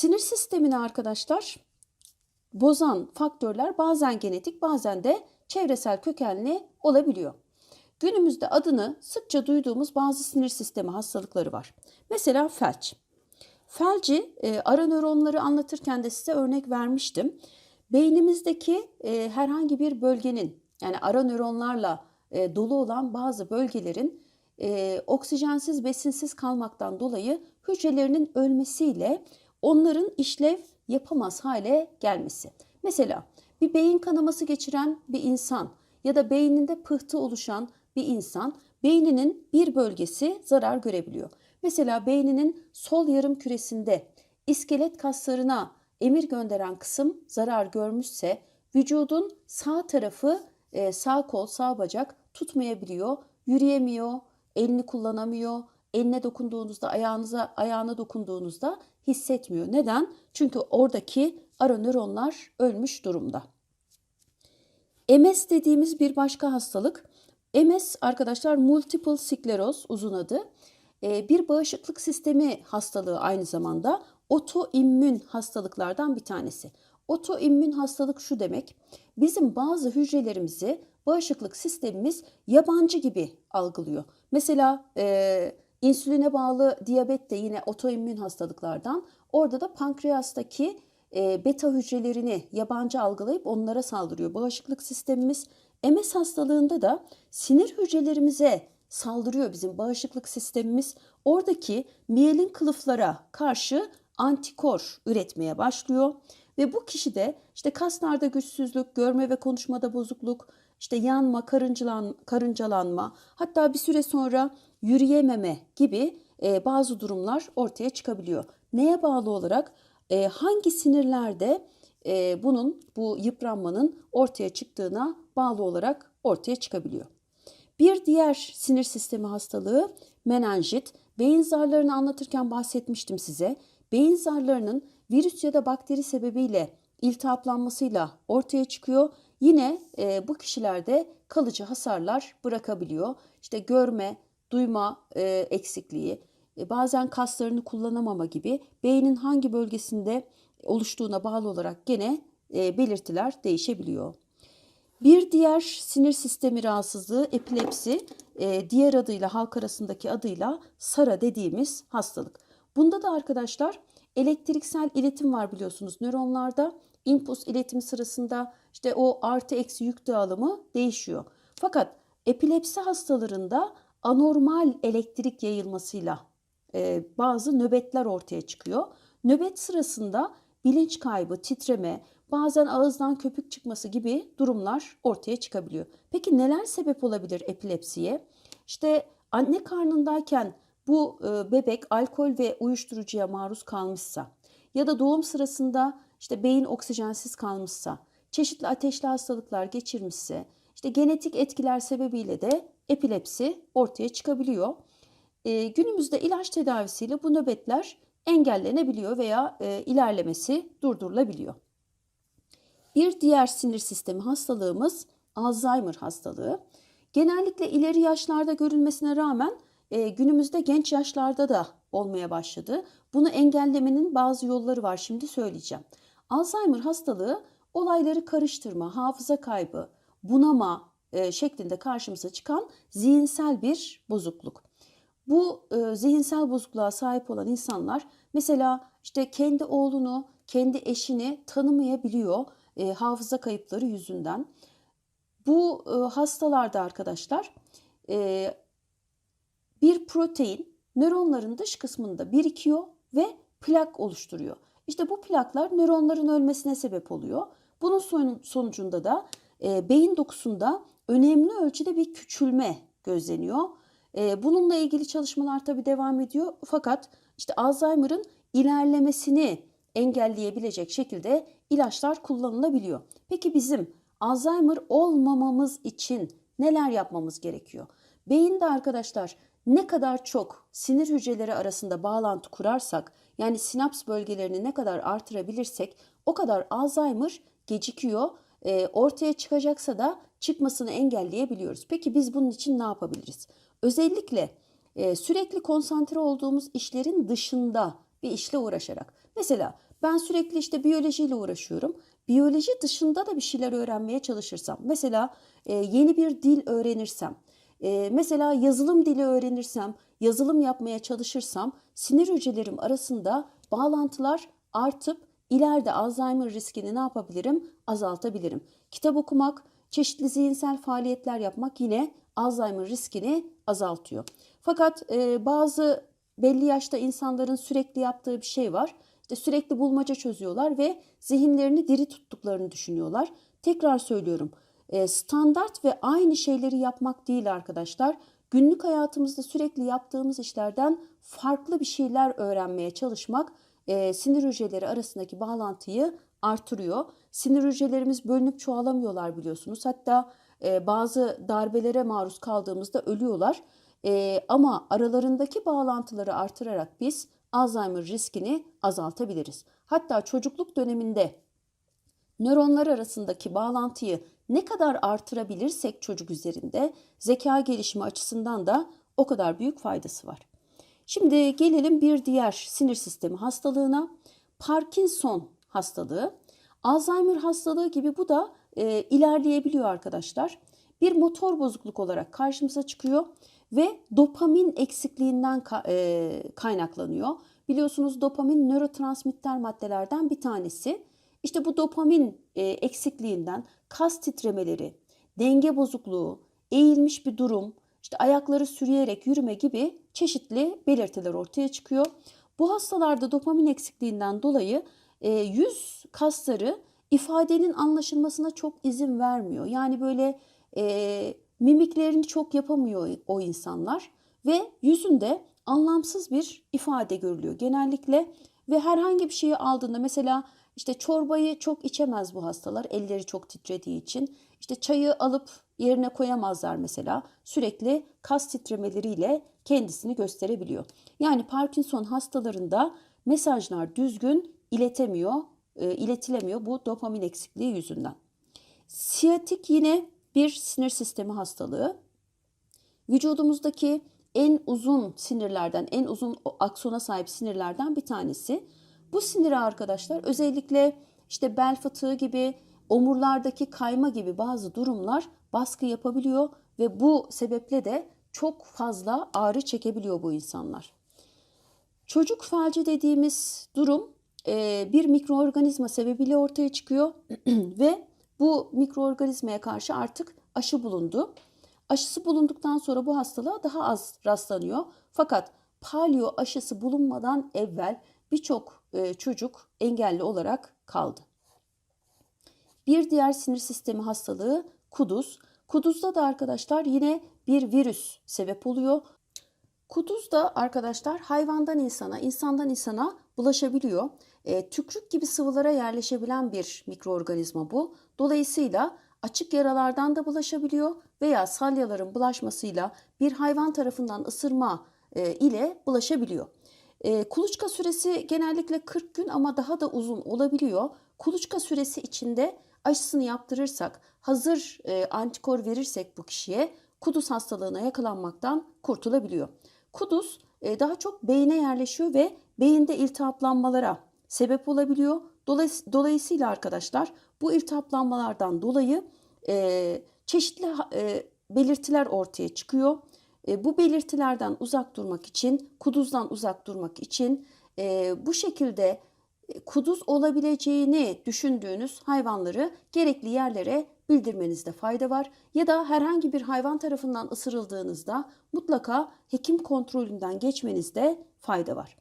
sinir sistemini arkadaşlar bozan faktörler bazen genetik bazen de çevresel kökenli olabiliyor. Günümüzde adını sıkça duyduğumuz bazı sinir sistemi hastalıkları var. Mesela felç. Felci e, ara nöronları anlatırken de size örnek vermiştim. Beynimizdeki e, herhangi bir bölgenin yani ara nöronlarla e, dolu olan bazı bölgelerin e, oksijensiz besinsiz kalmaktan dolayı hücrelerinin ölmesiyle onların işlev yapamaz hale gelmesi. Mesela bir beyin kanaması geçiren bir insan ya da beyninde pıhtı oluşan bir insan beyninin bir bölgesi zarar görebiliyor. Mesela beyninin sol yarım küresinde iskelet kaslarına emir gönderen kısım zarar görmüşse vücudun sağ tarafı e, sağ kol, sağ bacak tutmayabiliyor, yürüyemiyor, elini kullanamıyor. Eline dokunduğunuzda, ayağınıza ayağına dokunduğunuzda hissetmiyor. Neden? Çünkü oradaki ara nöronlar ölmüş durumda. MS dediğimiz bir başka hastalık. MS arkadaşlar multiple skleroz uzun adı. Ee, bir bağışıklık sistemi hastalığı aynı zamanda otoimmün hastalıklardan bir tanesi. Otoimmün hastalık şu demek. Bizim bazı hücrelerimizi bağışıklık sistemimiz yabancı gibi algılıyor. Mesela e, insüline bağlı diyabet de yine otoimmün hastalıklardan. Orada da pankreastaki e, beta hücrelerini yabancı algılayıp onlara saldırıyor. Bağışıklık sistemimiz MS hastalığında da sinir hücrelerimize saldırıyor bizim bağışıklık sistemimiz. Oradaki miyelin kılıflara karşı antikor üretmeye başlıyor ve bu kişide işte kaslarda güçsüzlük, görme ve konuşmada bozukluk, işte yanma, karıncalan, karıncalanma, hatta bir süre sonra yürüyememe gibi e, bazı durumlar ortaya çıkabiliyor. Neye bağlı olarak? E, hangi sinirlerde e, bunun, bu yıpranmanın ortaya çıktığına bağlı olarak ortaya çıkabiliyor. Bir diğer sinir sistemi hastalığı menenjit. Beyin zarlarını anlatırken bahsetmiştim size. Beyin zarlarının virüs ya da bakteri sebebiyle iltihaplanmasıyla ortaya çıkıyor. Yine e, bu kişilerde kalıcı hasarlar bırakabiliyor. İşte görme, duyma e, eksikliği, e, bazen kaslarını kullanamama gibi beynin hangi bölgesinde oluştuğuna bağlı olarak gene e, belirtiler değişebiliyor. Bir diğer sinir sistemi rahatsızlığı epilepsi, e, diğer adıyla halk arasındaki adıyla SARA dediğimiz hastalık. Bunda da arkadaşlar elektriksel iletim var biliyorsunuz nöronlarda. impuls iletimi sırasında işte o artı eksi yük dağılımı değişiyor. Fakat epilepsi hastalarında anormal elektrik yayılmasıyla e, bazı nöbetler ortaya çıkıyor. Nöbet sırasında bilinç kaybı, titreme, bazen ağızdan köpük çıkması gibi durumlar ortaya çıkabiliyor. Peki neler sebep olabilir epilepsiye? İşte anne karnındayken bu e, bebek alkol ve uyuşturucuya maruz kalmışsa ya da doğum sırasında işte beyin oksijensiz kalmışsa, çeşitli ateşli hastalıklar geçirmişse, işte genetik etkiler sebebiyle de epilepsi ortaya çıkabiliyor. E, günümüzde ilaç tedavisiyle bu nöbetler engellenebiliyor veya e, ilerlemesi durdurulabiliyor. Bir diğer sinir sistemi hastalığımız Alzheimer hastalığı. Genellikle ileri yaşlarda görülmesine rağmen e, günümüzde genç yaşlarda da olmaya başladı. Bunu engellemenin bazı yolları var şimdi söyleyeceğim. Alzheimer hastalığı olayları karıştırma, hafıza kaybı, bunama e, şeklinde karşımıza çıkan zihinsel bir bozukluk. Bu e, zihinsel bozukluğa sahip olan insanlar mesela işte kendi oğlunu, kendi eşini tanımayabiliyor e, hafıza kayıpları yüzünden. Bu e, hastalarda arkadaşlar e, bir protein nöronların dış kısmında birikiyor ve plak oluşturuyor. İşte bu plaklar nöronların ölmesine sebep oluyor. Bunun sonucunda da e, beyin dokusunda önemli ölçüde bir küçülme gözleniyor. E, bununla ilgili çalışmalar tabii devam ediyor. Fakat işte Alzheimer'ın ilerlemesini engelleyebilecek şekilde ilaçlar kullanılabiliyor. Peki bizim Alzheimer olmamamız için neler yapmamız gerekiyor? Beyinde arkadaşlar ne kadar çok sinir hücreleri arasında bağlantı kurarsak, yani sinaps bölgelerini ne kadar artırabilirsek o kadar Alzheimer gecikiyor. E, ortaya çıkacaksa da çıkmasını engelleyebiliyoruz. Peki biz bunun için ne yapabiliriz? Özellikle e, sürekli konsantre olduğumuz işlerin dışında bir işle uğraşarak. Mesela Ben sürekli işte biyolojiyle uğraşıyorum. Biyoloji dışında da bir şeyler öğrenmeye çalışırsam, mesela e, yeni bir dil öğrenirsem, e, mesela yazılım dili öğrenirsem, yazılım yapmaya çalışırsam sinir hücrelerim arasında bağlantılar artıp ileride Alzheimer riskini ne yapabilirim? Azaltabilirim. Kitap okumak, çeşitli zihinsel faaliyetler yapmak yine Alzheimer riskini azaltıyor. Fakat e, bazı belli yaşta insanların sürekli yaptığı bir şey var. İşte sürekli bulmaca çözüyorlar ve zihinlerini diri tuttuklarını düşünüyorlar. Tekrar söylüyorum. e, standart ve aynı şeyleri yapmak değil arkadaşlar. Günlük hayatımızda sürekli yaptığımız işlerden farklı bir şeyler öğrenmeye çalışmak e, sinir hücreleri arasındaki bağlantıyı artırıyor. Sinir hücrelerimiz bölünüp çoğalamıyorlar biliyorsunuz. Hatta e, bazı darbelere maruz kaldığımızda ölüyorlar. E, ama aralarındaki bağlantıları artırarak biz Alzheimer riskini azaltabiliriz. Hatta çocukluk döneminde nöronlar arasındaki bağlantıyı ne kadar artırabilirsek çocuk üzerinde zeka gelişimi açısından da o kadar büyük faydası var. Şimdi gelelim bir diğer sinir sistemi hastalığına. Parkinson hastalığı. Alzheimer hastalığı gibi bu da e, ilerleyebiliyor arkadaşlar. Bir motor bozukluk olarak karşımıza çıkıyor ve dopamin eksikliğinden ka- e, kaynaklanıyor. Biliyorsunuz dopamin nörotransmitter maddelerden bir tanesi. İşte bu dopamin e, eksikliğinden kas titremeleri, denge bozukluğu, eğilmiş bir durum, işte ayakları sürüyerek yürüme gibi çeşitli belirtiler ortaya çıkıyor. Bu hastalarda dopamin eksikliğinden dolayı e, yüz kasları ifadenin anlaşılmasına çok izin vermiyor. Yani böyle e, mimiklerini çok yapamıyor o insanlar ve yüzünde anlamsız bir ifade görülüyor genellikle ve herhangi bir şeyi aldığında mesela işte çorbayı çok içemez bu hastalar elleri çok titrediği için. İşte çayı alıp yerine koyamazlar mesela. Sürekli kas titremeleriyle kendisini gösterebiliyor. Yani Parkinson hastalarında mesajlar düzgün iletemiyor, e, iletilemiyor bu dopamin eksikliği yüzünden. Siyatik yine bir sinir sistemi hastalığı. Vücudumuzdaki en uzun sinirlerden, en uzun aksona sahip sinirlerden bir tanesi. Bu sinire arkadaşlar özellikle işte bel fıtığı gibi, omurlardaki kayma gibi bazı durumlar baskı yapabiliyor ve bu sebeple de çok fazla ağrı çekebiliyor bu insanlar. Çocuk felci dediğimiz durum e, bir mikroorganizma sebebiyle ortaya çıkıyor ve bu mikroorganizmaya karşı artık aşı bulundu. Aşısı bulunduktan sonra bu hastalığa daha az rastlanıyor. Fakat palyo aşısı bulunmadan evvel birçok e, çocuk engelli olarak kaldı. Bir diğer sinir sistemi hastalığı kuduz. Kuduzda da arkadaşlar yine bir virüs sebep oluyor. Kuduz da arkadaşlar hayvandan insana, insandan insana bulaşabiliyor. E, tükrük gibi sıvılara yerleşebilen bir mikroorganizma bu. Dolayısıyla açık yaralardan da bulaşabiliyor veya salyaların bulaşmasıyla bir hayvan tarafından ısırma e, ile bulaşabiliyor. E, kuluçka süresi genellikle 40 gün ama daha da uzun olabiliyor. Kuluçka süresi içinde aşısını yaptırırsak, hazır e, antikor verirsek bu kişiye kuduz hastalığına yakalanmaktan kurtulabiliyor. Kuduz e, daha çok beyne yerleşiyor ve beyinde iltihaplanmalara sebep olabiliyor. Dolayısıyla arkadaşlar bu iltihaplanmalardan dolayı e, çeşitli e, belirtiler ortaya çıkıyor. E, bu belirtilerden uzak durmak için, kuduzdan uzak durmak için e, bu şekilde e, kuduz olabileceğini düşündüğünüz hayvanları gerekli yerlere bildirmenizde fayda var. Ya da herhangi bir hayvan tarafından ısırıldığınızda mutlaka hekim kontrolünden geçmenizde fayda var.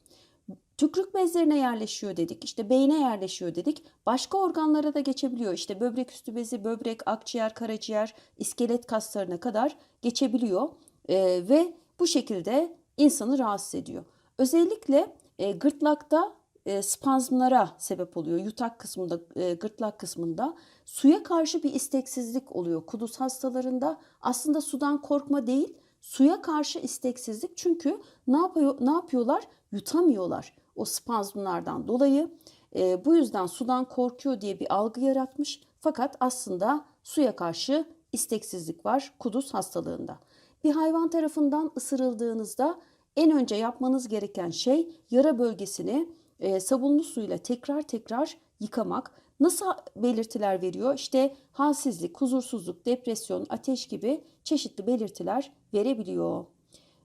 Tükrük bezlerine yerleşiyor dedik, işte beyne yerleşiyor dedik. Başka organlara da geçebiliyor. İşte böbrek üstü bezi, böbrek, akciğer, karaciğer, iskelet kaslarına kadar geçebiliyor. Ee, ve bu şekilde insanı rahatsız ediyor. Özellikle e, gırtlakta e, spazmlara sebep oluyor. Yutak kısmında, e, gırtlak kısmında suya karşı bir isteksizlik oluyor. Kuduz hastalarında aslında sudan korkma değil, suya karşı isteksizlik. Çünkü ne yapıyor ne yapıyorlar? Yutamıyorlar o spazmlardan dolayı. E, bu yüzden sudan korkuyor diye bir algı yaratmış. Fakat aslında suya karşı isteksizlik var kuduz hastalığında. Bir hayvan tarafından ısırıldığınızda en önce yapmanız gereken şey yara bölgesini e, sabunlu suyla tekrar tekrar yıkamak nasıl belirtiler veriyor? İşte halsizlik, huzursuzluk, depresyon, ateş gibi çeşitli belirtiler verebiliyor.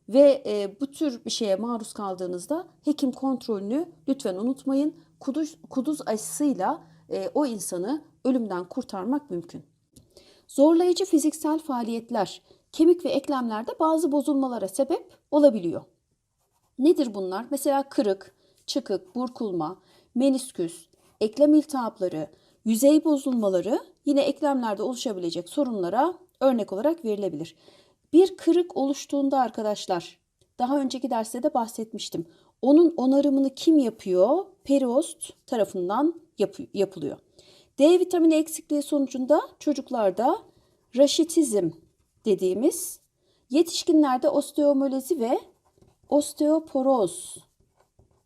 Ve e, bu tür bir şeye maruz kaldığınızda hekim kontrolünü lütfen unutmayın. Kuduz, kuduz aşısıyla e, o insanı ölümden kurtarmak mümkün. Zorlayıcı fiziksel faaliyetler kemik ve eklemlerde bazı bozulmalara sebep olabiliyor. Nedir bunlar? Mesela kırık, çıkık, burkulma, menisküs, eklem iltihapları, yüzey bozulmaları yine eklemlerde oluşabilecek sorunlara örnek olarak verilebilir. Bir kırık oluştuğunda arkadaşlar, daha önceki derste de bahsetmiştim. Onun onarımını kim yapıyor? Periost tarafından yap- yapılıyor. D vitamini eksikliği sonucunda çocuklarda raşitizm dediğimiz, yetişkinlerde osteomolezi ve osteoporoz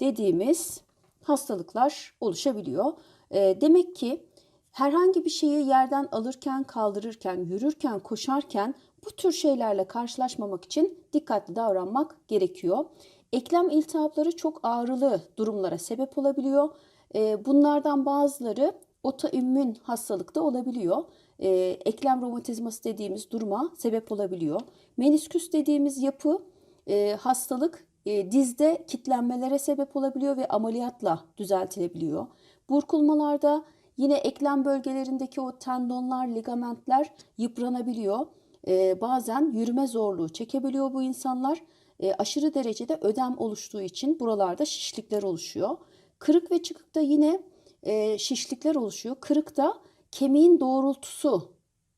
dediğimiz hastalıklar oluşabiliyor. E, demek ki herhangi bir şeyi yerden alırken, kaldırırken, yürürken, koşarken bu tür şeylerle karşılaşmamak için dikkatli davranmak gerekiyor. Eklem iltihapları çok ağrılı durumlara sebep olabiliyor. E, bunlardan bazıları otoimmün hastalıkta olabiliyor. E, eklem romatizması dediğimiz duruma sebep olabiliyor. Menisküs dediğimiz yapı e, hastalık e, dizde kitlenmelere sebep olabiliyor ve ameliyatla düzeltilebiliyor. Burkulmalarda yine eklem bölgelerindeki o tendonlar, ligamentler yıpranabiliyor. E, bazen yürüme zorluğu çekebiliyor bu insanlar. E, aşırı derecede ödem oluştuğu için buralarda şişlikler oluşuyor. Kırık ve çıkıkta yine e, şişlikler oluşuyor. Kırıkta kemiğin doğrultusu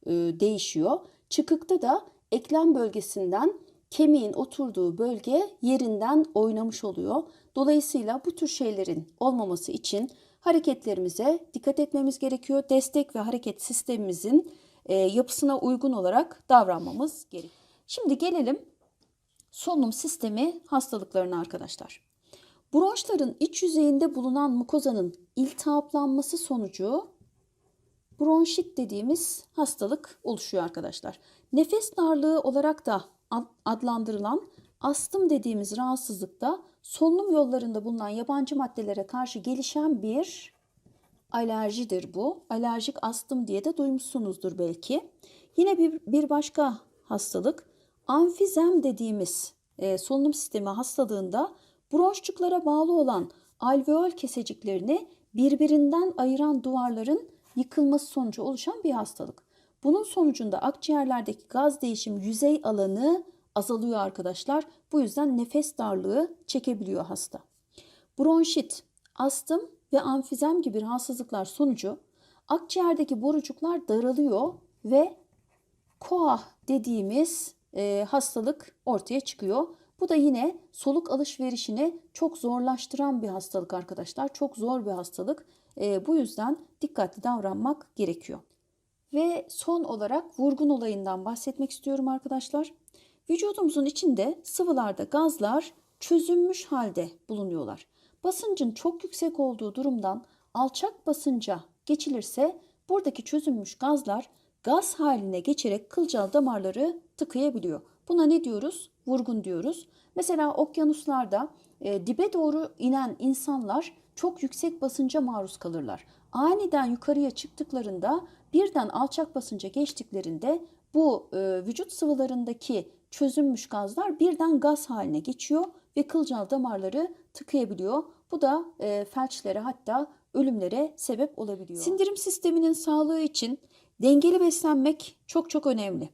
e, değişiyor. Çıkıkta da eklem bölgesinden kemiğin oturduğu bölge yerinden oynamış oluyor. Dolayısıyla bu tür şeylerin olmaması için hareketlerimize dikkat etmemiz gerekiyor. Destek ve hareket sistemimizin e, yapısına uygun olarak davranmamız gerekiyor. Şimdi gelelim solunum sistemi hastalıklarına arkadaşlar. Bronşların iç yüzeyinde bulunan mukozanın iltihaplanması sonucu bronşit dediğimiz hastalık oluşuyor arkadaşlar. Nefes darlığı olarak da adlandırılan astım dediğimiz rahatsızlıkta solunum yollarında bulunan yabancı maddelere karşı gelişen bir alerjidir bu. Alerjik astım diye de duymuşsunuzdur belki. Yine bir, bir başka hastalık amfizem dediğimiz e, solunum sistemi hastalığında bronşçuklara bağlı olan alveol keseciklerini birbirinden ayıran duvarların yıkılması sonucu oluşan bir hastalık. Bunun sonucunda akciğerlerdeki gaz değişim yüzey alanı azalıyor arkadaşlar. Bu yüzden nefes darlığı çekebiliyor hasta. Bronşit, astım ve amfizem gibi rahatsızlıklar sonucu akciğerdeki borucuklar daralıyor ve koah dediğimiz e, hastalık ortaya çıkıyor. Bu da yine soluk alışverişini çok zorlaştıran bir hastalık arkadaşlar. Çok zor bir hastalık. E, bu yüzden dikkatli davranmak gerekiyor. Ve son olarak vurgun olayından bahsetmek istiyorum arkadaşlar. Vücudumuzun içinde sıvılarda gazlar çözünmüş halde bulunuyorlar. Basıncın çok yüksek olduğu durumdan alçak basınca geçilirse buradaki çözünmüş gazlar gaz haline geçerek kılcal damarları tıkayabiliyor. Buna ne diyoruz? Vurgun diyoruz. Mesela okyanuslarda e, dibe doğru inen insanlar çok yüksek basınca maruz kalırlar. Aniden yukarıya çıktıklarında birden alçak basınca geçtiklerinde bu e, vücut sıvılarındaki çözünmüş gazlar birden gaz haline geçiyor ve kılcal damarları tıkayabiliyor. Bu da e, felçlere hatta ölümlere sebep olabiliyor. Sindirim sisteminin sağlığı için dengeli beslenmek çok çok önemli.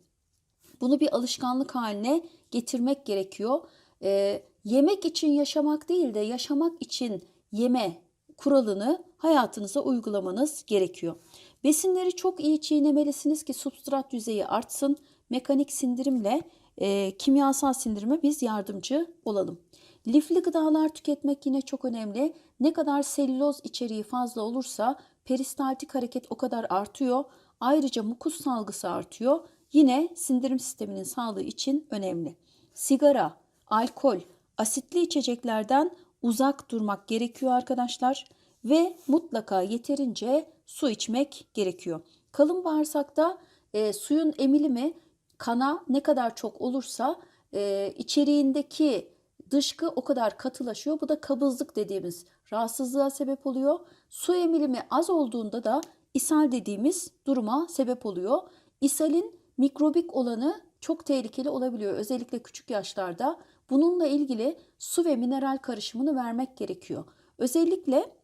Bunu bir alışkanlık haline getirmek gerekiyor. E, yemek için yaşamak değil de yaşamak için yeme kuralını hayatınıza uygulamanız gerekiyor. Besinleri çok iyi çiğnemelisiniz ki substrat yüzeyi artsın. Mekanik sindirimle e, kimyasal sindirime biz yardımcı olalım. Lifli gıdalar tüketmek yine çok önemli. Ne kadar selüloz içeriği fazla olursa peristaltik hareket o kadar artıyor. Ayrıca mukus salgısı artıyor. Yine sindirim sisteminin sağlığı için önemli. Sigara, alkol, asitli içeceklerden uzak durmak gerekiyor arkadaşlar ve mutlaka yeterince su içmek gerekiyor. Kalın bağırsakta e, suyun emilimi kana ne kadar çok olursa e, içeriğindeki dışkı o kadar katılaşıyor. Bu da kabızlık dediğimiz rahatsızlığa sebep oluyor. Su emilimi az olduğunda da ishal dediğimiz duruma sebep oluyor. İshalin mikrobik olanı çok tehlikeli olabiliyor. Özellikle küçük yaşlarda bununla ilgili su ve mineral karışımını vermek gerekiyor. Özellikle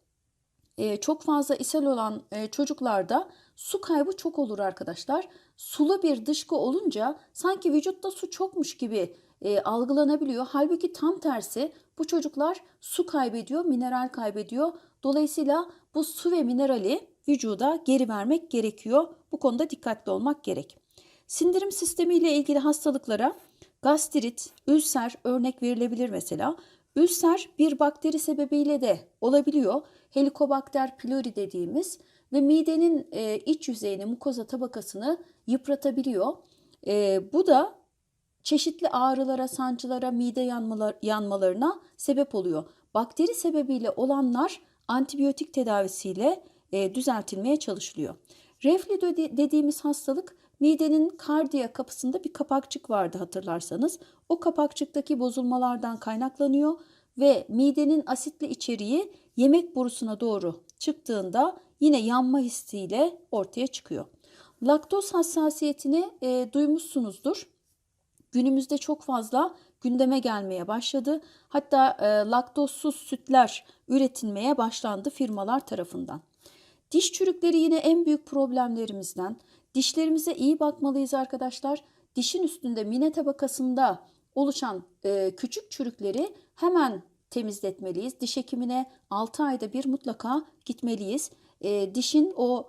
e, çok fazla ishal olan e, çocuklarda su kaybı çok olur arkadaşlar. Sulu bir dışkı olunca sanki vücutta su çokmuş gibi e, algılanabiliyor. Halbuki tam tersi bu çocuklar su kaybediyor, mineral kaybediyor. Dolayısıyla bu su ve minerali vücuda geri vermek gerekiyor. Bu konuda dikkatli olmak gerek. Sindirim sistemi ile ilgili hastalıklara gastrit, ülser örnek verilebilir mesela. Ülser bir bakteri sebebiyle de olabiliyor. Helikobakter pylori dediğimiz ve midenin e, iç yüzeyini, mukoza tabakasını yıpratabiliyor. E, bu da çeşitli ağrılara, sancılara, mide yanmalar, yanmalarına sebep oluyor. Bakteri sebebiyle olanlar antibiyotik tedavisiyle e, düzeltilmeye çalışılıyor. Reflü dediğimiz hastalık midenin kardiya kapısında bir kapakçık vardı hatırlarsanız. O kapakçıktaki bozulmalardan kaynaklanıyor ve midenin asitli içeriği yemek borusuna doğru çıktığında yine yanma hissiyle ortaya çıkıyor. Laktoz hassasiyetini e, duymuşsunuzdur. Günümüzde çok fazla gündeme gelmeye başladı. Hatta e, laktozsuz sütler üretilmeye başlandı firmalar tarafından. Diş çürükleri yine en büyük problemlerimizden. Dişlerimize iyi bakmalıyız arkadaşlar. Dişin üstünde mine tabakasında oluşan e, küçük çürükleri hemen temizletmeliyiz. Diş hekimine 6 ayda bir mutlaka gitmeliyiz. E, dişin o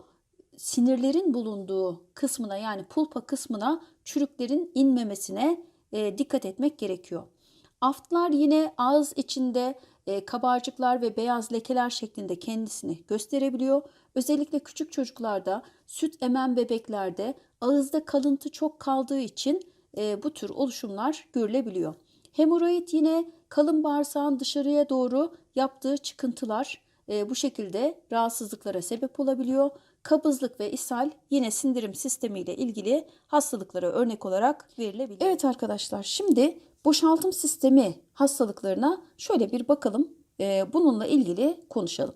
sinirlerin bulunduğu kısmına yani pulpa kısmına çürüklerin inmemesine e, dikkat etmek gerekiyor. Aftlar yine ağız içinde e, kabarcıklar ve beyaz lekeler şeklinde kendisini gösterebiliyor. Özellikle küçük çocuklarda, süt emen bebeklerde ağızda kalıntı çok kaldığı için e, bu tür oluşumlar görülebiliyor. Hemoroid yine kalın bağırsağın dışarıya doğru yaptığı çıkıntılar e, bu şekilde rahatsızlıklara sebep olabiliyor. Kabızlık ve ishal yine sindirim sistemiyle ilgili hastalıklara örnek olarak verilebilir. Evet arkadaşlar şimdi boşaltım sistemi hastalıklarına şöyle bir bakalım. E, bununla ilgili konuşalım.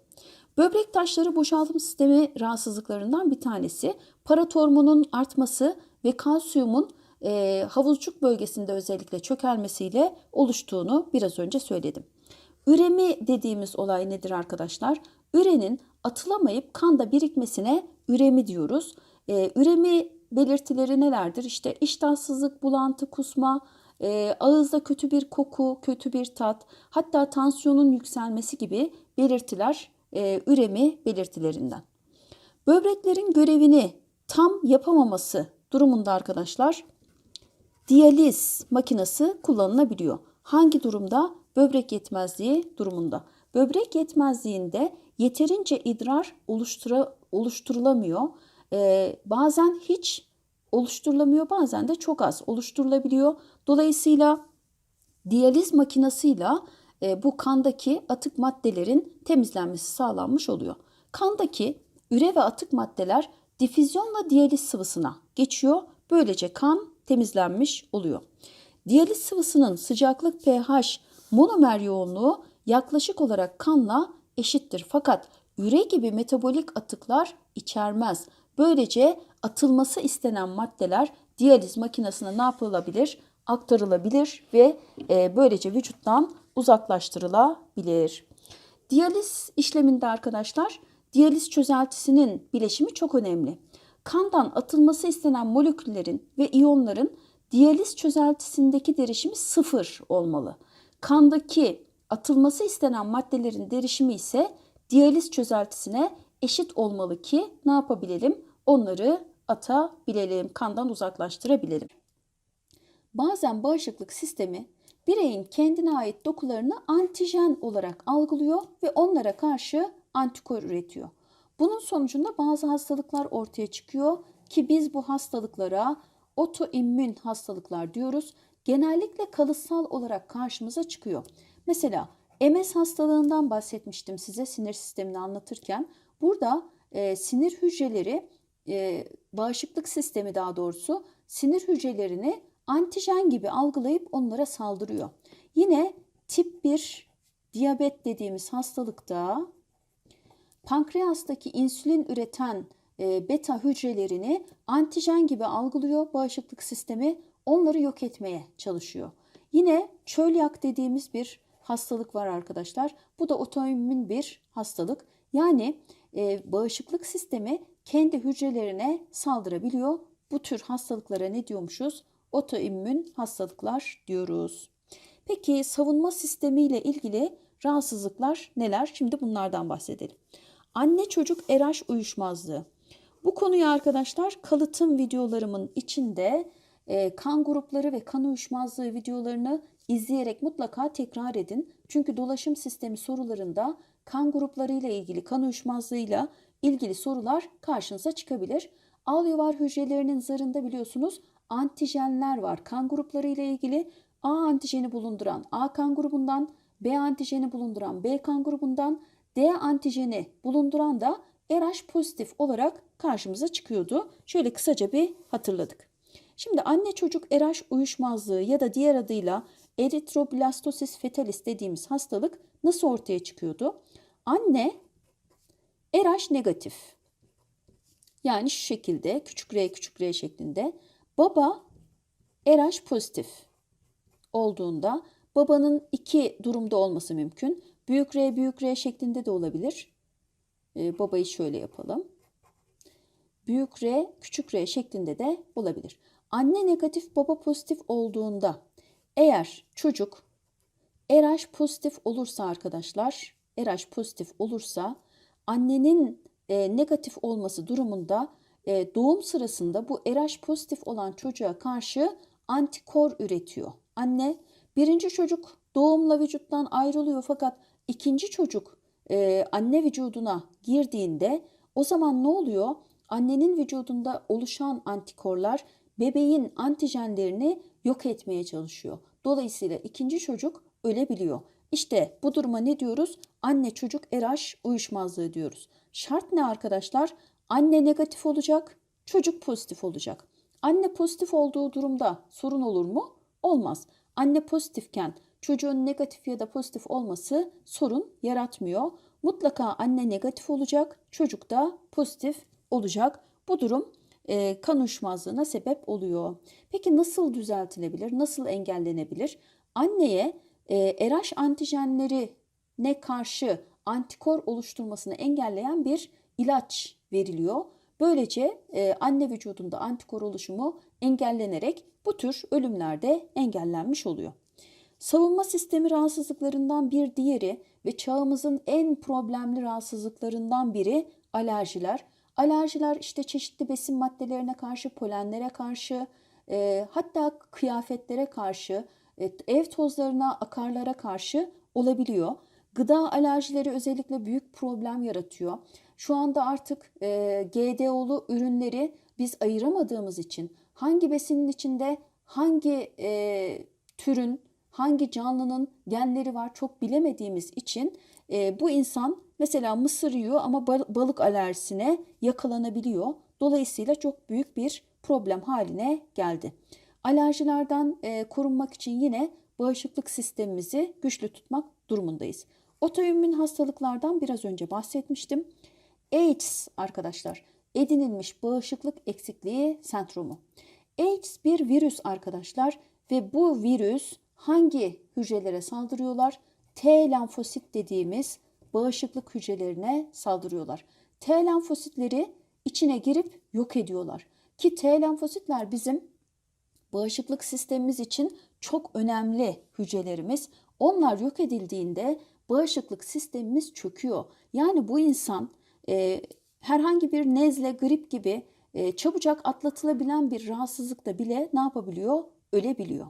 Böbrek taşları boşaltım sistemi rahatsızlıklarından bir tanesi. Paratormonun artması ve kalsiyumun e, havuzcuk bölgesinde özellikle çökelmesiyle oluştuğunu biraz önce söyledim. Üremi dediğimiz olay nedir arkadaşlar? Ürenin atılamayıp kanda birikmesine üremi diyoruz. E, üremi belirtileri nelerdir? İşte iştahsızlık, bulantı, kusma, e, ağızda kötü bir koku, kötü bir tat, hatta tansiyonun yükselmesi gibi belirtiler e, üremi belirtilerinden. Böbreklerin görevini tam yapamaması durumunda arkadaşlar diyaliz makinesi kullanılabiliyor. Hangi durumda? Böbrek yetmezliği durumunda. Böbrek yetmezliğinde yeterince idrar oluştura, oluşturulamıyor. Ee, bazen hiç oluşturulamıyor, bazen de çok az oluşturulabiliyor. Dolayısıyla diyaliz makinasıyla e, bu kandaki atık maddelerin temizlenmesi sağlanmış oluyor. Kandaki üre ve atık maddeler difüzyonla diyaliz sıvısına geçiyor. Böylece kan temizlenmiş oluyor. Diyaliz sıvısının sıcaklık pH monomer yoğunluğu yaklaşık olarak kanla eşittir. Fakat üre gibi metabolik atıklar içermez. Böylece atılması istenen maddeler diyaliz makinesine ne yapılabilir? Aktarılabilir ve e, böylece vücuttan uzaklaştırılabilir. Diyaliz işleminde arkadaşlar diyaliz çözeltisinin bileşimi çok önemli. Kandan atılması istenen moleküllerin ve iyonların diyaliz çözeltisindeki derişimi sıfır olmalı. Kandaki atılması istenen maddelerin derişimi ise diyaliz çözeltisine eşit olmalı ki ne yapabilelim? Onları atabilelim, kandan uzaklaştırabilelim. Bazen bağışıklık sistemi bireyin kendine ait dokularını antijen olarak algılıyor ve onlara karşı antikor üretiyor. Bunun sonucunda bazı hastalıklar ortaya çıkıyor ki biz bu hastalıklara otoimmün hastalıklar diyoruz. Genellikle kalıtsal olarak karşımıza çıkıyor. Mesela MS hastalığından bahsetmiştim size sinir sistemini anlatırken. Burada e, sinir hücreleri, e, bağışıklık sistemi daha doğrusu sinir hücrelerini antijen gibi algılayıp onlara saldırıyor. Yine tip 1 diyabet dediğimiz hastalıkta pankreastaki insülin üreten e, beta hücrelerini antijen gibi algılıyor bağışıklık sistemi onları yok etmeye çalışıyor. Yine çölyak dediğimiz bir hastalık var arkadaşlar. Bu da otoimmün bir hastalık. Yani e, bağışıklık sistemi kendi hücrelerine saldırabiliyor. Bu tür hastalıklara ne diyormuşuz? Otoimmün hastalıklar diyoruz. Peki savunma sistemiyle ilgili rahatsızlıklar neler? Şimdi bunlardan bahsedelim. Anne çocuk RH uyuşmazlığı. Bu konuyu arkadaşlar kalıtım videolarımın içinde e, kan grupları ve kan uyuşmazlığı videolarını izleyerek mutlaka tekrar edin. Çünkü dolaşım sistemi sorularında kan gruplarıyla ilgili, kan uyuşmazlığıyla ilgili sorular karşınıza çıkabilir. Alveolar hücrelerinin zarında biliyorsunuz antijenler var. Kan grupları ile ilgili A antijeni bulunduran A kan grubundan, B antijeni bulunduran B kan grubundan, D antijeni bulunduran da RH pozitif olarak karşımıza çıkıyordu. Şöyle kısaca bir hatırladık. Şimdi anne çocuk RH uyuşmazlığı ya da diğer adıyla eritroblastosis fetalis dediğimiz hastalık nasıl ortaya çıkıyordu? Anne RH negatif. Yani şu şekilde küçük r küçük r şeklinde. Baba RH pozitif olduğunda babanın iki durumda olması mümkün. Büyük R büyük R şeklinde de olabilir. Ee, babayı şöyle yapalım. Büyük R küçük R şeklinde de olabilir. Anne negatif baba pozitif olduğunda eğer çocuk RH pozitif olursa arkadaşlar RH pozitif olursa annenin e, negatif olması durumunda e, doğum sırasında bu RH pozitif olan çocuğa karşı antikor üretiyor. Anne birinci çocuk doğumla vücuttan ayrılıyor fakat ikinci çocuk e, anne vücuduna girdiğinde o zaman ne oluyor? Annenin vücudunda oluşan antikorlar bebeğin antijenlerini yok etmeye çalışıyor. Dolayısıyla ikinci çocuk ölebiliyor. İşte bu duruma ne diyoruz? Anne çocuk RH uyuşmazlığı diyoruz. Şart ne arkadaşlar? Anne negatif olacak, çocuk pozitif olacak. Anne pozitif olduğu durumda sorun olur mu? Olmaz. Anne pozitifken çocuğun negatif ya da pozitif olması sorun yaratmıyor. Mutlaka anne negatif olacak, çocuk da pozitif olacak. Bu durum e, kan sebep oluyor. Peki nasıl düzeltilebilir, nasıl engellenebilir? Anneye e, antijenleri ne karşı antikor oluşturmasını engelleyen bir ilaç veriliyor. Böylece e, anne vücudunda antikor oluşumu engellenerek bu tür ölümlerde engellenmiş oluyor. Savunma sistemi rahatsızlıklarından bir diğeri ve çağımızın en problemli rahatsızlıklarından biri alerjiler. Alerjiler işte çeşitli besin maddelerine karşı, polenlere karşı, e, hatta kıyafetlere karşı, e, ev tozlarına, akarlara karşı olabiliyor. Gıda alerjileri özellikle büyük problem yaratıyor. Şu anda artık e, GDO'lu ürünleri biz ayıramadığımız için hangi besinin içinde hangi e, türün, hangi canlının genleri var çok bilemediğimiz için e, bu insan mesela mısır yiyor ama balık alerjisine yakalanabiliyor. Dolayısıyla çok büyük bir problem haline geldi. Alerjilerden e, korunmak için yine bağışıklık sistemimizi güçlü tutmak durumundayız. Otoimmün hastalıklardan biraz önce bahsetmiştim. AIDS arkadaşlar edinilmiş bağışıklık eksikliği sendromu. AIDS bir virüs arkadaşlar ve bu virüs hangi hücrelere saldırıyorlar? T lenfosit dediğimiz bağışıklık hücrelerine saldırıyorlar. T lenfositleri içine girip yok ediyorlar. Ki T lenfositler bizim bağışıklık sistemimiz için çok önemli hücrelerimiz. Onlar yok edildiğinde bağışıklık sistemimiz çöküyor. Yani bu insan e, herhangi bir nezle, grip gibi e, çabucak atlatılabilen bir rahatsızlıkta bile ne yapabiliyor? Ölebiliyor.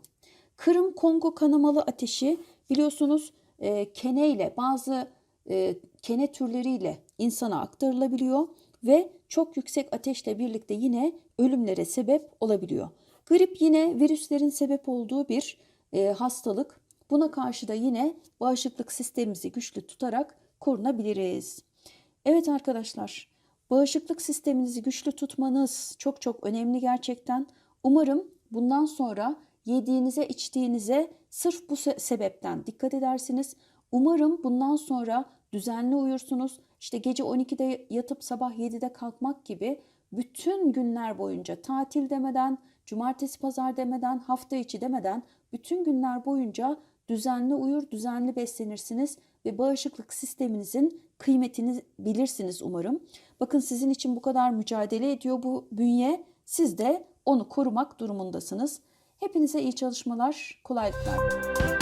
Kırım Kongo kanamalı ateşi biliyorsunuz e, kene ile bazı e, kene türleriyle insana aktarılabiliyor ve çok yüksek ateşle birlikte yine ölümlere sebep olabiliyor. Grip yine virüslerin sebep olduğu bir e, hastalık. Buna karşı da yine bağışıklık sistemimizi güçlü tutarak korunabiliriz. Evet arkadaşlar, bağışıklık sisteminizi güçlü tutmanız çok çok önemli gerçekten. Umarım bundan sonra yediğinize, içtiğinize sırf bu se- sebepten dikkat edersiniz. Umarım bundan sonra düzenli uyursunuz. İşte gece 12'de yatıp sabah 7'de kalkmak gibi bütün günler boyunca tatil demeden, cumartesi pazar demeden, hafta içi demeden bütün günler boyunca düzenli uyur, düzenli beslenirsiniz ve bağışıklık sisteminizin kıymetini bilirsiniz umarım. Bakın sizin için bu kadar mücadele ediyor bu bünye. Siz de onu korumak durumundasınız. Hepinize iyi çalışmalar, kolaylıklar.